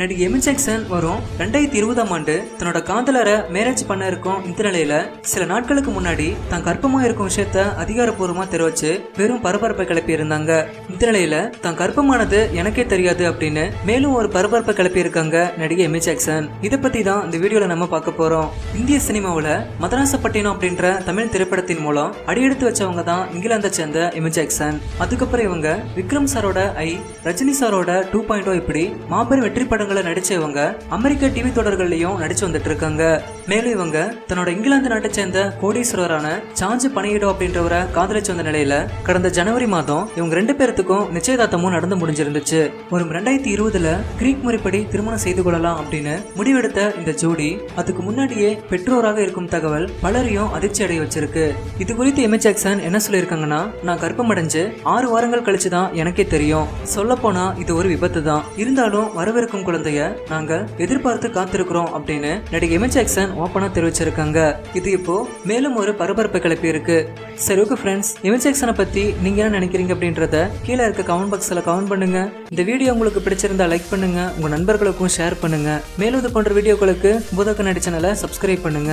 நடிகை Amy Jackson வரும் ரெண்டாயிரத்தி இருபதாம் ஆண்டு தன்னோட காதலரை மேரேஜ் பண்ண இருக்கும் இந்த நிலையில சில நாட்களுக்கு முன்னாடி தான் கர்ப்பமா இருக்கும் விஷயத்த அதிகாரப்பூர்வமா தெரிவிச்சு வெறும் பரபரப்பை கிளப்பி இருந்தாங்க. இந்த நிலையில தான் கர்ப்பமானது எனக்கே தெரியாது அப்படின்னு மேலும் ஒரு பரபரப்பை கிளப்பி இருக்காங்க நடிகை எமி ஜாக்சன் இதை பத்தி தான் இந்த வீடியோல நம்ம பார்க்க போறோம். இந்திய சினிமாவுல மதராசப்பட்டினம் அப்படின்ற தமிழ் திரைப்படத்தின் மூலம் அடியெடுத்து வச்சவங்க தான் இங்கிலாந்தை சேர்ந்த எமி ஜாக்சன் அதுக்கப்புறம் இவங்க விக்ரம் சாரோட ஐ ரஜினி சாரோட டூ பாயிண்ட் oh இப்படி மாபெரும் வெற்றி படங்கள் நடிச்ச இவங்க அமெரிக்க டிவி தொடர்கள்லயும் நடிச்சு வந்துட்டு இருக்காங்க மேலும் இவங்க தன்னோட இங்கிலாந்து நாட்டை சேர்ந்த கோடீஸ்வரரான சாஞ்சு பணியிடோ அப்படின்றவரை காதலிச்சு வந்த நிலையில கடந்த ஜனவரி மாதம் இவங்க ரெண்டு பேர்த்துக்கும் நிச்சயதார்த்தமும் நடந்து முடிஞ்சிருந்துச்சு. ஒரு ரெண்டாயிரத்தி இருபதுல கிரீக் முறைப்படி திருமணம் செய்து கொள்ளலாம் அப்படின்னு முடிவெடுத்த இந்த ஜோடி அதுக்கு முன்னாடியே பெற்றோராக இருக்கும் தகவல் பலரையும் அதிர்ச்சி அடைய வச்சிருக்கு. இது குறித்து எம். ஜாக்சன் என்ன சொல்லியிருக்காங்கன்னா நான் கர்ப்பமடைஞ்சு ஆறு வாரங்கள் கழிச்சு தான் எனக்கே தெரியும். சொல்ல போனா இது ஒரு விபத்து தான் இருந்தாலும் வரவிருக்கும் குழந்தை குழந்தைய நாங்க எதிர்பார்த்து காத்திருக்கிறோம் அப்படின்னு நடிகை எமி ஜாக்சன் ஓப்பனா தெரிவிச்சிருக்காங்க. இது இப்போ மேலும் ஒரு பரபரப்பு கிளப்பி இருக்கு. சரி ஓகே ஃப்ரெண்ட்ஸ் எமி ஜாக்சனை பத்தி நீங்க என்ன நினைக்கிறீங்க அப்படின்றத கீழே இருக்க கமெண்ட் பாக்ஸ்ல கமெண்ட் பண்ணுங்க. இந்த வீடியோ உங்களுக்கு பிடிச்சிருந்தா லைக் பண்ணுங்க. உங்க நண்பர்களுக்கும் ஷேர் பண்ணுங்க. மேலும் இது போன்ற வீடியோக்களுக்கு புதக்க நடி சேனலை சப்ஸ்கிரைப் பண்ணுங்க.